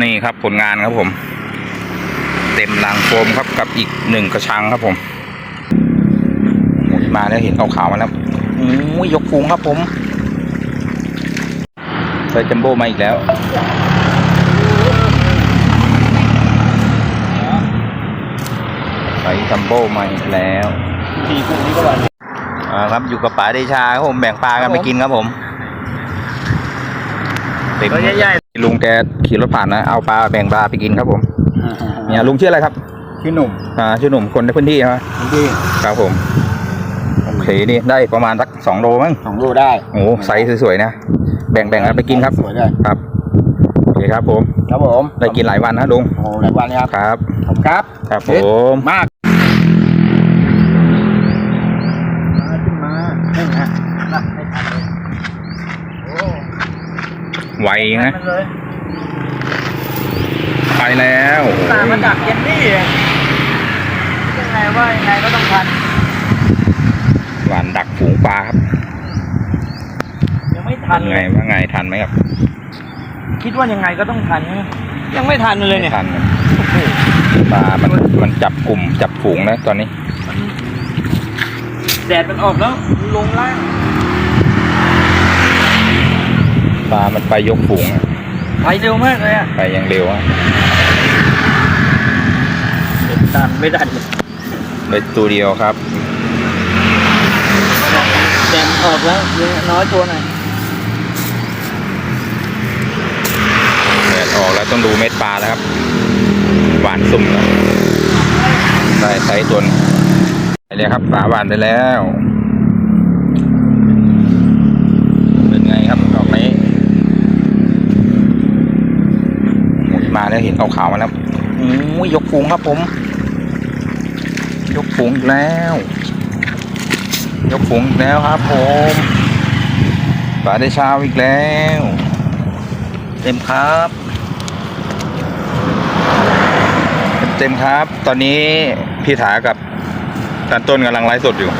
นี่ครับผลงานครับผม เต็มรางโฟมครับกับอีกหนึ่งกระชังครับผมโอ้ยมาแล้วเห็นขาวๆมาแล้วโอ้ยยกฟูงครับผมไซส์จัมโบ้มาอีกแล้วไซส์จัมโบ้มาอีกแล้วทีพวกนี้ก็ว่าอ่าครับอยู่กับป๋าเดชาครับผมแบ่งปลากันไปกินครับผมเต็มใหญ่ ลุงแกขี่รถผ่านนะเอาปลาแบ่งปลาไปกินครับผมๆเนี่ยลุงชื่ออะไรครับพี่หนุ่มอ่าชื่อหนุ่มคนในพื้นที่ใช่ไหมพี่ครับผมโอเคนี่ได้ประมาณสักสองโลมั้งสองโลได้โอ้ไซส์สวยๆนะแบ่งแบ่งกันไปกินครับสวยเลยครับโอเคครับผม ครับผมได้กินหลายวันนะลุงโอ้หลายวันครับครับขอบคุณครับครับผมมากมาขึ้นมานี่ฮะรับไม่ทันเลยโอ้ ไวนะมันเลยไปแล้วตามมาจากเยนนี่ยังไงว่ายังไงก็ต้องทันหวานดักฝูงปลาครับยังไม่ทันยังเลไงยว่าไงทันไหมครับ คิดว่ายังไงก็ต้องทันใช่ไหมยังไม่ทันเลยเนี่ยทันโอ้โหปลามันมันจับกลุ่มจับฝูงนะตอนนี้มันแดดมันออกแล้วลงล่าง ปลามันไปยกฝูงอะไปเร็วมากเลยอะไปอย่างเร็วอะทันไม่ทันไปตัวเดียวครับแดดมันออกแล้วเยอะน้อยตัวหน่อยแดดออกแล้วต้องดูเม็ดปลาแล้วครับ หวานสุ่มแล้วได้ไซส์ตัวหนึ่งไปเลยครับปลาหวานไปแล้ว เป็นไงครับดอกนี้โอ้ยมาแล้วเห็น ขาวๆมาแล้วโอ้ยยกฟูงครับผม ยกฟูงอีกแล้ว ยกฟูงอีกแล้วครับผมปลาได้เช้าอีกแล้ว เต็มครับ เต็มครับ ตอนนี้พี่ถากับตันต้นกำลังไลฟ์สดอยู่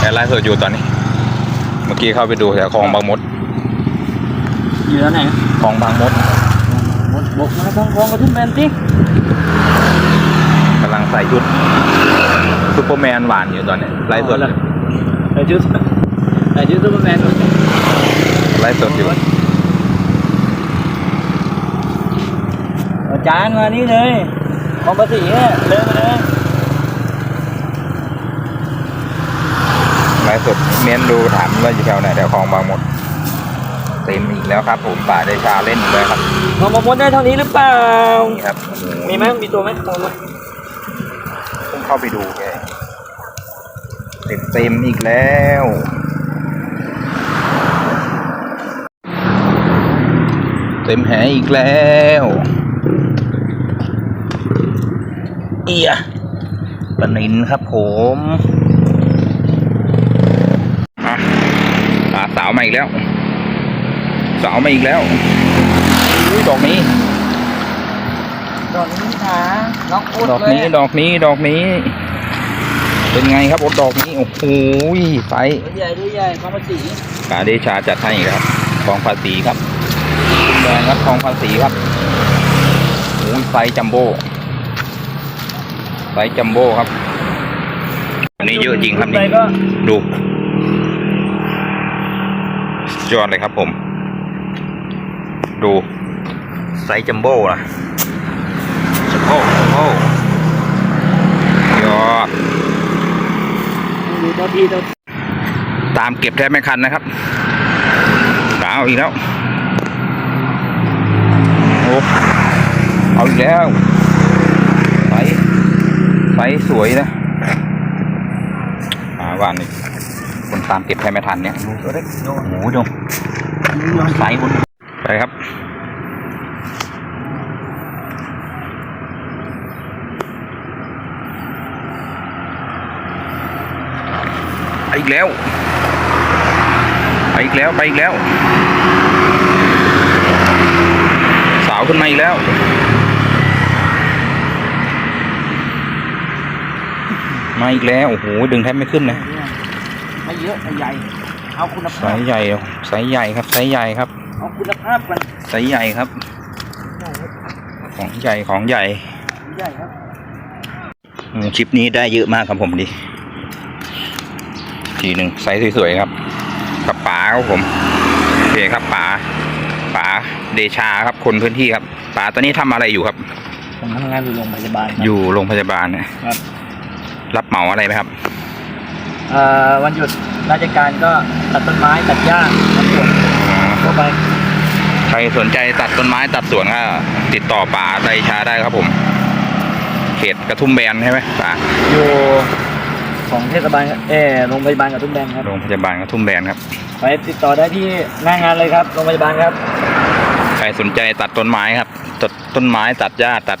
แกไลฟ์สดอยู่ตอนนี้ เมื่อกี้เข้าไปดูแถวคลองบางมดอยู่แล้วไหนคลองบางมด บกบกมาทองทองกระทุ่มแบนสิกำลังใส่ชุดซูเปอร์แมนหวานอยู่ตอนนี้ไลฟ์สดอยู่ใส่ชุดใส่ชุดซูเปอร์แมนด้วยไลฟ์สดอยู่อาจารย์มานี่เลยมองภาษีเนี่ยเดินมาเลยไลฟ์สดเม้นดูถามว่าอยู่แถวไหนแถวคลองบางมดเต็มอีก แล้วครับ ผมป่าได้ชาเล่นอีกแล้วครับมองมามดได้เท่านี้หรือเปล่า นี่ครับโอ้โหมีไหมมีตัวไหมมองมาผมเข้าไปดูแกเต็มเต็มอีกแล้วเต็มแหอีกแล้วเอียปลานินครับผมมาปลาสาวมาอีกแล้ว สาวมาอีกแล้วอุ้ยดอกนี้ ดอกนี้ขาล็อกอุดดอกเลยนี้ดอกนี้ดอกนี้ เป็นไงครับโอ้ดอกนี้โอ้โหไซส์ตัวใหญ่ตัวใหญ่มองภาษีกาเดชาจัดให้อีกครับทองภาษีครับคุณแดงครับทองภาษีครับโอ้ยไซส์จัมโบ้ไซส์จัมโบ้ครับอันนี้เยอะจริงครับไปนี่ก็ดูสุดยอดเลยครับผม ดูไซส์จัมโบ้นะจัมโบ้จัมโบ้ยอดดูตัวทีตัวตามเก็บแทบไม่คันนะครับดาวอีกแล้วโอ้เอาอีกแล้วไฟไฟสวยนะหาว่านี่คนตามเก็บแทบไม่ทันเนี่ยตัวเล็กโยโอ้โหดูไฟบน ไปครับไปอีกแล้ว ไปอีกแล้ว ไปอีกแล้ว สาวขึ้นมาอีกแล้วมาอีกแล้วโอ้โหดึงแทบไม่ขึ้นนะไม่เยอะไม่ใหญ่เอาคุณไซภาพส์ใหญ่ไซส์ใหญ่ครับไซส์ใหญ่ครับ เอาคุณภาพกันไซส์ใหญ่ครับโอ้โหของใหญ่ของใหญ่ใหญ่ครับอืมคลิปนี้ได้เยอะมากครับผมดิ ทีหนึ่งไซส์สวยๆครับกับป๋าครับผมโอเคครับป๋าป๋าเดชาครับคนพื้นที่ครับป๋าตอนนี้ทำอะไรอยู่ครับผมทำงานอยู่โรงพยาบาลครับอยู่โรงพยาบาลเนี่ยครับ รับเหมาอะไรไหมครับเอ่อวันหยุดราชการก็ตัดต้นไม้ตัดหญ้าทำสวนทั่วไป ใครสนใจตัดต้นไม้ตัดสวนก็ติดต่อป๋าเดชาได้ครับผม เขตกระทุ่มแบนใช่ไหมป๋าอยู่ของเทศบาลเออโรงพยาบาลกับทุ่งแบนครับโรงพยาบาลกระทุ่มแบนครับไปติดต่อได้ที่หน้างานเลยครับโรงพยาบาลครับ ใครสนใจตัดต้นไม้ครับ ตัดต้นไม้ตัดหญ้าตัด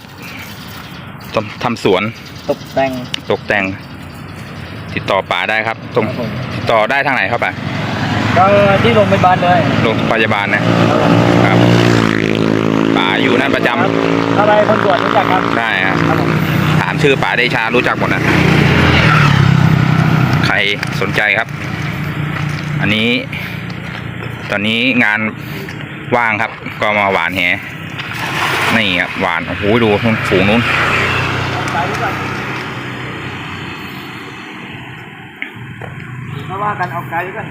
ต้นทำสวน ตกแต่งตกแต่ง ติดต่อป๋าได้ครับตรงครับผมติดต่อได้ทางไหนครับป๋า ก็ที่โรงพยาบาลเลยโรงพยาบาลนะครับป๋าอยู่นั่นประจำครับอะไรคนตรวจรู้จักครับได้ครับครับผมถามชื่อป๋าเดชารู้จักหมดนะใครสนใจครับ อันนี้ ตอนนี้งานว่างครับ ก็มาหวานแหนี่ครับหวานโอ้โหดูนู่นฝูงนู้น ไปดีกว่าเพราะว่ากันเอาไกลดีกว่า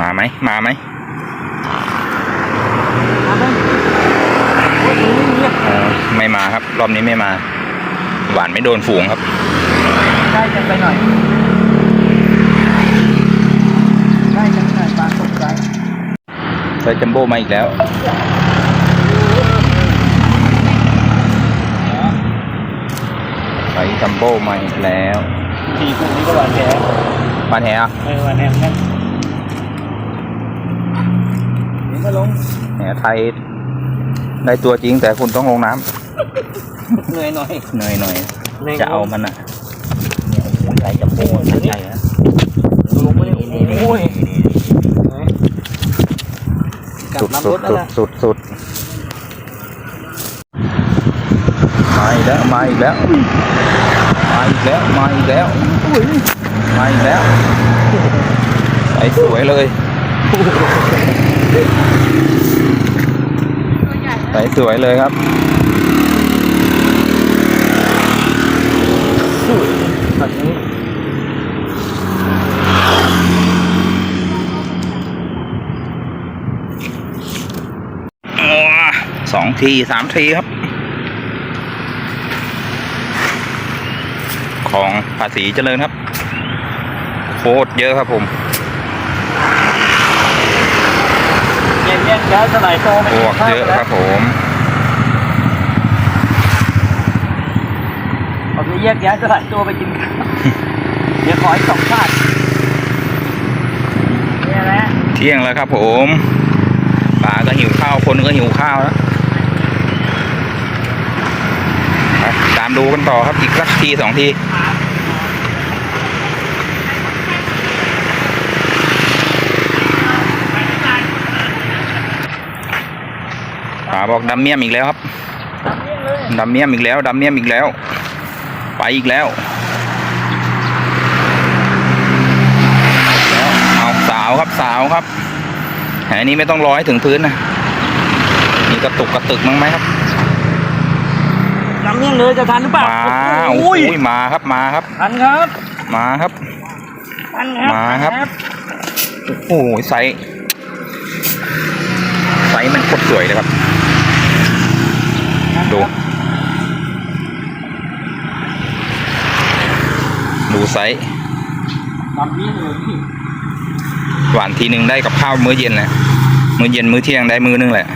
มาไหมมาไหมเอาไหมโอ้ยมันเงียบเออไม่มาครับ รอบนี้ไม่มา หวานไม่โดนฝูงครับใกล้กันไปหน่อยใกล้กันไปหน่อยปลาตกใจไซส์จัมโบ้มาอีกแล้วไซส์จัมโบ้มาอีกแล้วสี่กลุ่มนี้ก็หวานแหมาแหอะเออหวานแหนั่นเห็นก็ ลงแหไทยได้ตัวจริงแต่คุณต้องลงน้ำเหนื่อยหน่อยเหนื่อยหน่อยหนื่ยจะเอามันอะเนี่ยโอ้โหใหญ่จัมโบ้ตัวใหญ่นะลงไปเลยโอ้ยกลับสุดลำสุรดถแล้วสุดล่ะสุดสุดมาอีกแล้วมาอีกแล้วมาอีกแล้วมาอีกแล้วมาอีกแล้วใสสวยเลย ใสสวยเลยครับแบบนี้อ๋อสองทีสามทีครับ ของภาษีเจริญครับ โคตรเยอะครับผม แยกแยกย้ายสลายโตไปพวกเยอะครับผมผมจะแยกย้ายสลายตัวไปกินข้าวเดี๋ยวขออีกสองชาติเนี่ยแหละเที่ยงแล้วครับผมป่าก็หิวข้าวคนก็หิวข้าวแล้วไปตามดูกันต่อครับอีกสักทีสองที บอกดำเมี่ยมอีกแล้วครับดำเมี่ยมอีกแล้วดำเมี่ยมอีกแล้ว ไปอีกแล้วแล้วเอาสาวครับสาวครับแหนี้ไม่ต้องรอให้ถึงพื้นนะมีกระตุกกระตึกมั้งไหมครับน้ำเมี่ยงเลยจะทันหรือเปล่ามาโอ้โอ้ยยมาครับมาครับทันครับ มาครับทันครับมาครับโอ้โหไซส์ไซส์มันโคตรสวยเลยครับ ดู ดูไซส์น้ำเมี่ยงเลยพี่หวานทีหนึ่งได้กับข้าวมื้อเย็นนะมื้อเย็นมื้อเที่ยงได้มื้อนึงแหละ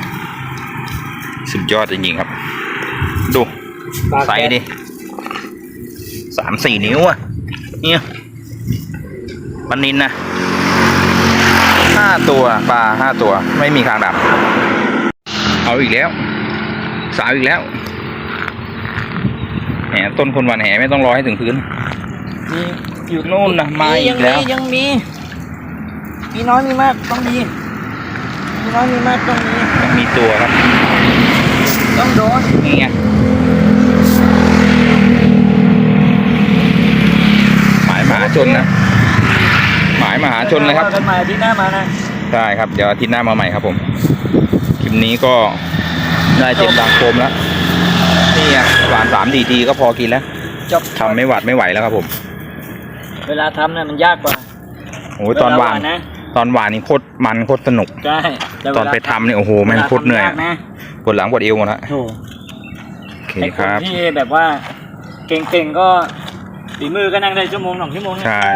สุดยอดจริงๆครับ ดูปลาไซส์ดิสามสี่นิ้วอะ เนี่ยปนินนะห้าตัวปลาห้าตัวไม่มีคางดำเอาอีกแล้ว สาวอีกแล้วแหมต้นคนหวานแหไม่ต้องรอให้ถึงพื้นมีอยู่นู่นนะมาอีกแล้วยังมีมีน้อยมีมากต้องมีมีน้อยมีมากต้องมียังมีตัวครับ ต้องโดนนี่ไงหมายมหาชนนะหมายมหาชนเลยครับว่ากันใหม่อาที่หน้ามานะใช่ครับเดี๋ยวอาทิตย์หน้ามาใหม่ครับผมคลิปนี้ก็ ได้เต็มรังโฟมแล้วนี่อะหวานสามดีดีก็พอกินแล้วจบทำไม่หวัดไม่ไหวแล้วครับผม เวลาทำน่ะมันยากกว่าโอ้ยตอนหวานเลนะตอนหวานนี่โคตรมันโคตรสนุกใช่แเวตอนลาไปทำเนี่ยโอ้โหแม่งโคตรเหนื่อยวลาอะทำากนะปวดหลังปวดเอวหมดละโอ้โอเคไอ้คคนรับที่แบบว่าเก่งๆก็ฝีมือก็นั่งได้ชั่วโมงสองชั่วโมงนะใช่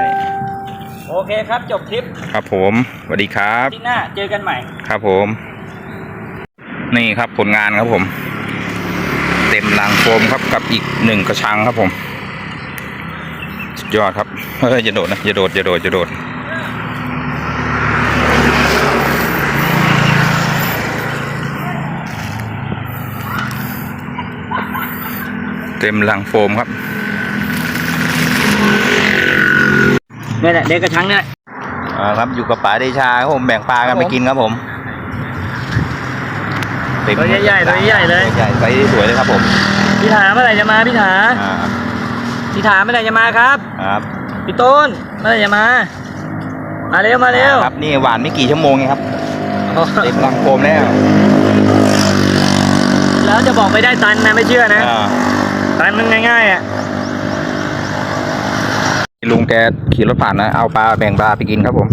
โอเคครับจบทริปครับผมสวัสดีครับที่หน้าเจอกันใหม่ ครับผม นี่ครับผลงานครับผม เต็มรังโฟมครับกับอีกหนึ่งกระชังครับผมสุดยอดครับเฮ้ยอย่าโดดนะอย่าโดดอย่าโดดอย่าโดดเต็มรังโฟมครับนี่แหละเด็กกระชังเนี่ยอ่าครับอยู่กับป๋าเดชาครับผมแบ่งปลากันไปกินครับผมเต็มตัวใหญ่ๆตัวใหญ่ๆเลย ใหญ่ไซส์สวยเลยครับผมพี่ถาเมื่อไหร่จะมาพี่ถาอ่าพี่ถาเมื่อไหร่จะมาครับครับพี่ต้นเมื่อไหร่จะมา มาเร็วมาเร็วครับนี่หวานไม่กี่ชั่วโมงเองครับเต็มรังโฟมแล้ว แล้วจะบอกไม่ได้ตันนะไม่เชื่อนะอ่าตันมันง่ายๆอะลุงแกขี่รถผ่านนะเอาปลาแบ่งปลาไปกินครับผม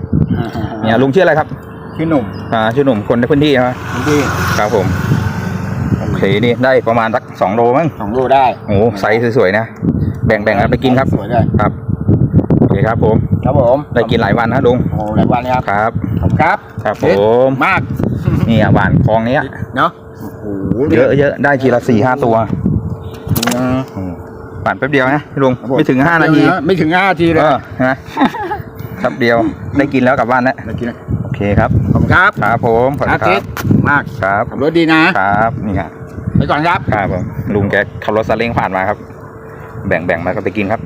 เนี่ยลุงชื่ออะไรครับ พี่หนุ่มอ่าชื่อหนุ่มคนในพื้นที่ใช่ไหมที่ครับผมโอเคนี่ได้ประมาณสักสองโลมั้งของรูได้โอ้โหไซส์สวยๆนะแบ่งๆกันไปกินครับสวยเลยครับโอเคครับผมครับผมได้กินหลายวันนะลุงโอ้หลายวันเลยครับครับขอบคุณครับครับผมมากนี่อะหวานคลองเนี้ยเนาะโอ้โหเยอะเยอะได้ทีละสี่ห้าตัวอืมหวานแป๊บเดียวนะพี่ลุงไม่ถึงห้านาทีไม่ถึงห้านาทีเลยเออนะครับเดียวได้กินแล้วกลับบ้านแล้วได้กินโอ เคครับ ขอบคุณครับครับผมขอบอาคุณคทิรัตบย์มากครับขับรถดีนะ ครับนี่ครับไปก่อนครับ ครับผมลุงแกขับรถซาเล้งผ่านมาครับ แบ่งแบ่งมาก็ไปกินครับ